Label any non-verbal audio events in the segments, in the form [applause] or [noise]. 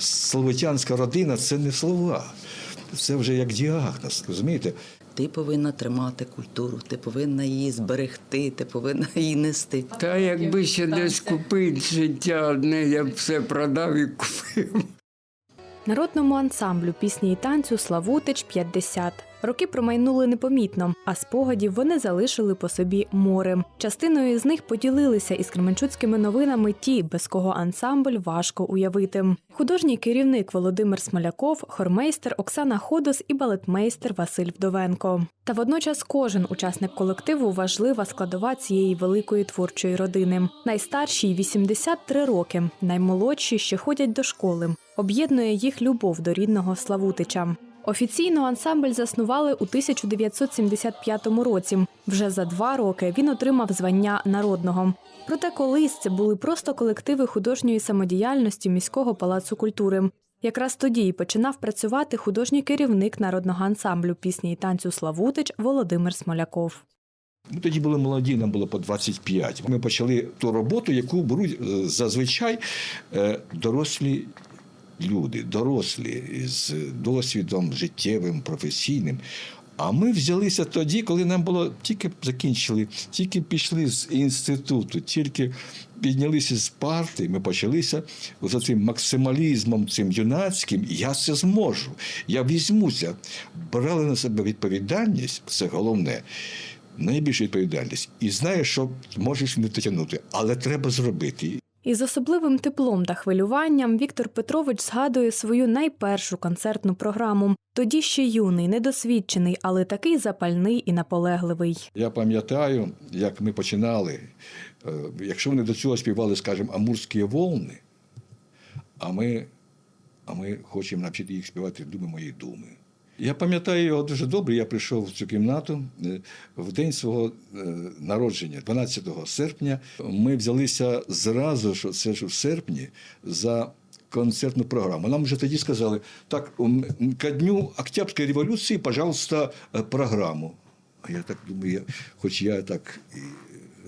словитянська родина це не слова. Це вже як діагноз, розумієте? Ти повинна тримати культуру, ти повинна її зберегти, ти повинна її нести. Та якби ще десь купити життя одне, я б все продав і купив. Народному ансамблю пісні і танцю Славутич 50. Роки промайнули непомітно, а спогадів вони залишили по собі море. Частиною з них поділилися із кременчуцькими новинами ті, без кого ансамбль важко уявити. Художній керівник Володимир Смоляков, хормейстер Оксана Ходос і балетмейстер Василь Вдовенко. Та водночас кожен учасник колективу важлива складова цієї великої творчої родини. Найстаршій 83 роки, наймолодші ще ходять до школи. Об'єднує їх любов до рідного Славутича. Офіційно ансамбль заснували у 1975 році. Вже за два роки він отримав звання народного. Проте колись це були просто колективи художньої самодіяльності міського палацу культури. Якраз тоді й починав працювати художній керівник народного ансамблю пісні і танцю Славутич Володимир Смоляков. Ми тоді були молоді, нам було по 25. Ми почали ту роботу, яку беруть е, зазвичай е, дорослі люди, дорослі з досвідом життєвим, професійним. А ми взялися тоді, коли нам було тільки закінчили, тільки пішли з інституту, тільки піднялися з парти, ми почалися за цим максималізмом, цим юнацьким. Я це зможу. Я візьмуся. Брали на себе відповідальність, це головне. Найбільшу відповідальність. І знаєш, що можеш не дотягнути, але треба зробити. Із особливим теплом та хвилюванням Віктор Петрович згадує свою найпершу концертну програму. Тоді ще юний, недосвідчений, але такий запальний і наполегливий. Я пам'ятаю, як ми починали. Е, Якщо вони до цього співали, скажімо, амурські волни, а ми, а ми хочемо навчити їх співати думи мої думи. Я пам'ятаю його дуже добре. Я прийшов в цю кімнату е, в день свого е, народження, 12 серпня. Ми взялися зразу, що це ж в серпні, за концертну програму. Нам вже тоді сказали, так, ко дню Октябрьської революції, пожалуйста, е, програму. А я так думаю, хоч я так і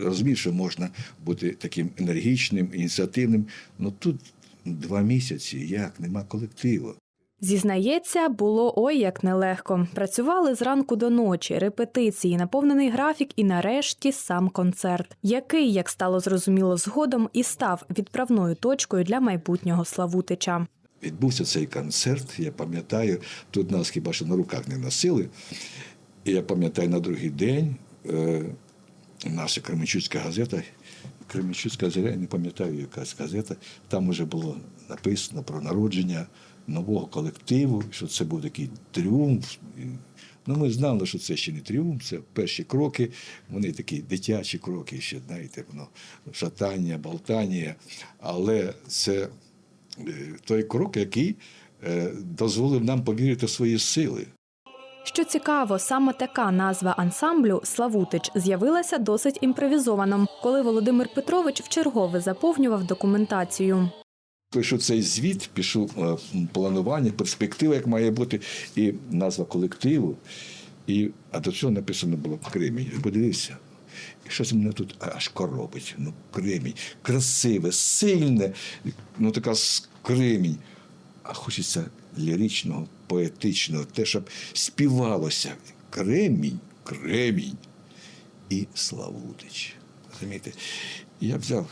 розумію, що можна бути таким енергічним, ініціативним, ну тут два місяці, як, нема колективу. Зізнається, було ой як нелегко. Працювали зранку до ночі, репетиції, наповнений графік і нарешті сам концерт, який, як стало зрозуміло згодом, і став відправною точкою для майбутнього Славутича. Відбувся цей концерт, я пам'ятаю, тут нас хіба що на руках не носили. І я пам'ятаю, на другий день е, наша Кременчуцька газета, Кременчуцька газета, я не пам'ятаю, якась газета, там вже було написано про народження нового колективу, що це був такий тріумф. Ну, ми знали, що це ще не тріумф, це перші кроки, вони такі дитячі кроки, ще, знаєте, воно шатання, болтання. Але це е, той крок, який е, дозволив нам повірити в свої сили. Що цікаво, саме така назва ансамблю Славутич з'явилася досить імпровізовано, коли Володимир Петрович вчергове заповнював документацію. Пишу цей звіт, пишу е, планування, перспектива, як має бути, і назва колективу. І, а до цього написано було Кремінь. Подивився. І щось мене тут аж коробить. Ну, кремінь. Красиве, сильне, ну така кремінь. А хочеться ліричного, поетичного, те, щоб співалося. Кремінь, кремінь і Славутич. Розумієте? Я взяв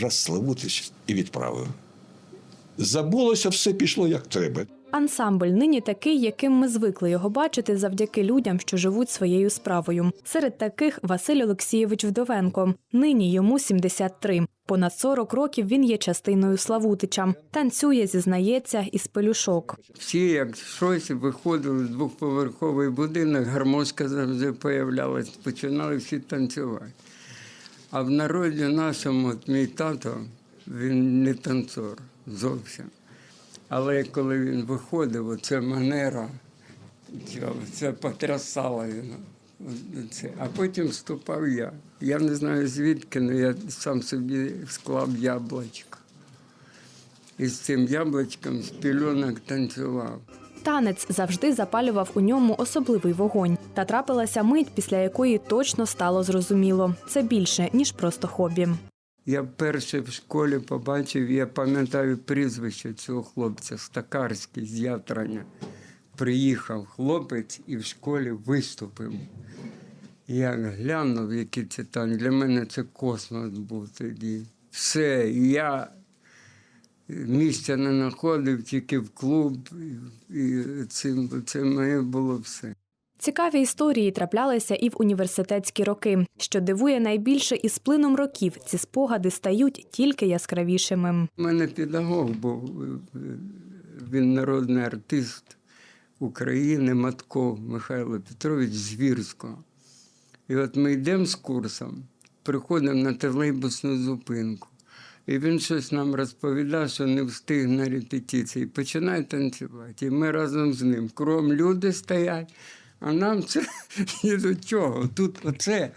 раз Славутич і відправив. Забулося, все пішло як треба. Ансамбль нині такий, яким ми звикли його бачити завдяки людям, що живуть своєю справою. Серед таких Василь Олексійович Вдовенко. Нині йому 73. Понад 40 років він є частиною Славутича. Танцює, зізнається, із пелюшок. Всі, як щось, виходили з двохповерховий будинок, гармошка завжди появлялась, починали всі танцювати. А в народі нашому, от мій тато, він не танцор зовсім. Але коли він виходив, оце манера, це потрясало він. А потім вступав я. Я не знаю звідки, але я сам собі склав яблучко. І з цим яблучком з пільонок танцював. Танець завжди запалював у ньому особливий вогонь. Та трапилася мить, після якої точно стало зрозуміло. Це більше ніж просто хобі. Я перше в школі побачив, я пам'ятаю прізвище цього хлопця, Стакарський з Ятрання. Приїхав хлопець і в школі виступив. Я глянув, які це там. Для мене це космос був тоді. Все, я місця не знаходив, тільки в клуб, і, це, це моє було все. Цікаві історії траплялися і в університетські роки. Що дивує найбільше, із плином років ці спогади стають тільки яскравішими. У мене педагог був, він народний артист України, Матков Михайло Петрович з Вірського. І от ми йдемо з курсом, приходимо на тролейбусну зупинку. І він щось нам розповідав, що не встиг на репетиції. Починає танцювати. І ми разом з ним. Кром люди стоять, а нам це [laughs] ні до чого. Тут оце,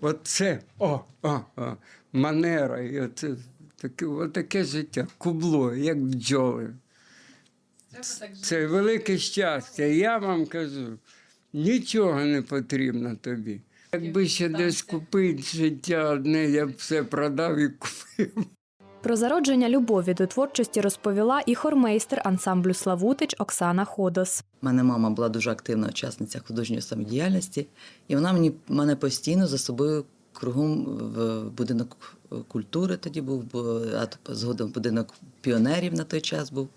оце, о, о, о, манера. І оце, таке, отаке життя, кубло, як бджоли. Це велике щастя. Я вам кажу, нічого не потрібно тобі. Якби ще десь купити життя одне, я б все продав і купив. Про зародження любові до творчості розповіла і хормейстер ансамблю Славутич Оксана Ходос. У мене мама була дуже активна учасниця художньої самодіяльності, і вона мені мене постійно за собою кругом в будинок культури тоді був, а згодом будинок піонерів на той час був.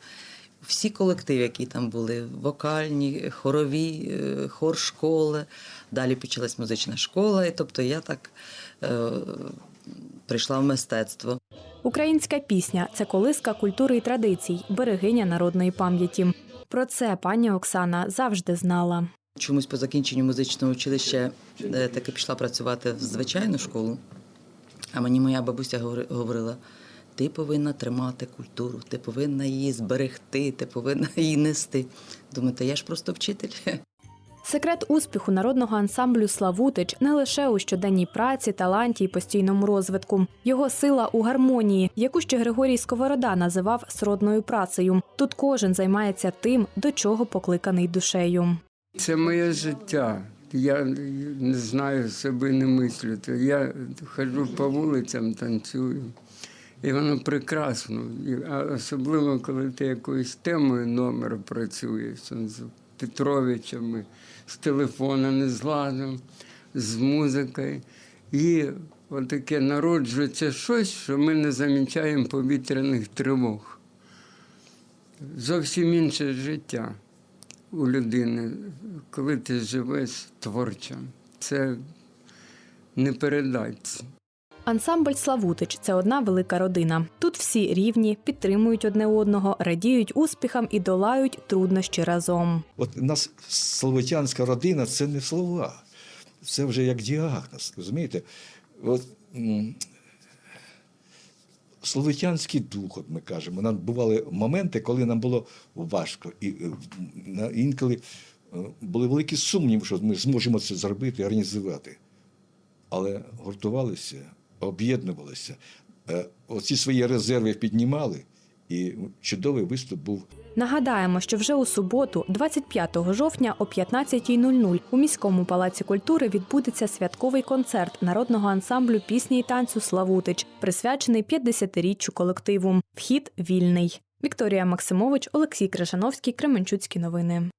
Всі колективи, які там були, вокальні, хорові, е, хор школи. Далі почалась музична школа, і тобто я так е, прийшла в мистецтво. Українська пісня це колиска культури і традицій, берегиня народної пам'яті. Про це пані Оксана завжди знала. Чомусь по закінченню музичного училища е, таки пішла працювати в звичайну школу. А мені моя бабуся говори- говорила: ти повинна тримати культуру, ти повинна її зберегти, ти повинна її нести. Думаю, та я ж просто вчитель. Секрет успіху народного ансамблю Славутич не лише у щоденній праці, таланті і постійному розвитку. Його сила у гармонії, яку ще Григорій Сковорода називав сродною працею. Тут кожен займається тим, до чого покликаний душею. Це моє життя. Я не знаю себе не мислю. Я ходжу по вулицям, танцюю. І воно прекрасно. Особливо, коли ти якоюсь темою номер працюєш Петровичами, з телефона не з ладом, з музикою. І отаке народжується щось, що ми не замічаємо повітряних тривог. Зовсім інше життя у людини, коли ти живеш творчо. Це не передається. Ансамбль Славутич це одна велика родина. Тут всі рівні, підтримують одне одного, радіють успіхам і долають труднощі разом. От у нас словотянська родина це не слова, це вже як діагноз. Розумієте? От, м, словетянський дух, от ми кажемо. Нам бували моменти, коли нам було важко. І е, інколи е, були великі сумніви, що ми зможемо це зробити, організувати. Але гуртувалися, об'єднувалися, е, оці свої резерви піднімали, і чудовий виступ був Нагадаємо, що вже у суботу, 25 жовтня о 15.00 у міському палаці культури відбудеться святковий концерт народного ансамблю пісні і танцю Славутич, присвячений 50-річчю колективу. Вхід вільний. Вікторія Максимович, Олексій Крижановський, Кременчуцькі новини.